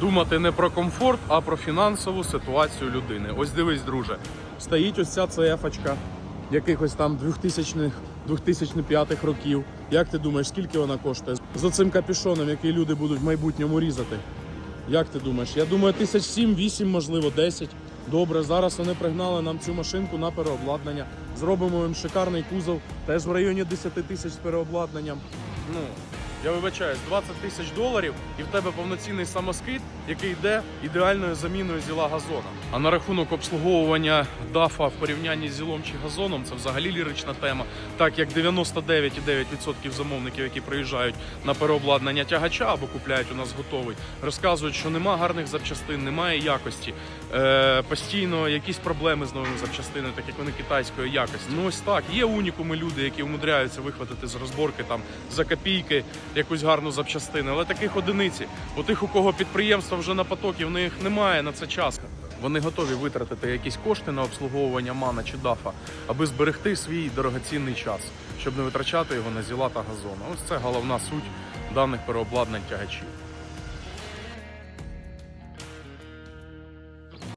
думати не про комфорт, а про фінансову ситуацію людини. Ось дивись, друже, стоїть ось ця цефочка якихось там 2000-х, 2005 років. Як ти думаєш, скільки вона коштує? З оцим капюшоном, який люди будуть в майбутньому різати. Як ти думаєш? Я думаю, тисяч сім, вісім, можливо, 10. Добре, зараз вони пригнали нам цю машинку на переобладнання. Зробимо їм шикарний кузов, теж в районі 10 тисяч з переобладнанням. Ну, я вибачаюсь, 20 тисяч доларів і в тебе повноцінний самоскид, який йде ідеальною заміною зіла газона. А на рахунок обслуговування дафа в порівнянні з зілом чи газоном це взагалі лірична тема. Так як 99,9% замовників, які приїжджають на переобладнання тягача або купляють у нас готовий, розказують, що нема гарних запчастин, немає якості. Е, постійно якісь проблеми з новими запчастинами, так як вони китайської якості. Ну ось так. Є унікуми люди, які умудряються вихватити з розборки там за копійки якусь гарну запчастину, але таких одиниці. У тих, у кого підприємства вже на потокі, в них немає на це часу. Вони готові витратити якісь кошти на обслуговування мана чи дафа, аби зберегти свій дорогоцінний час, щоб не витрачати його на зіла та газон. Ось це головна суть даних переобладнань тягачів.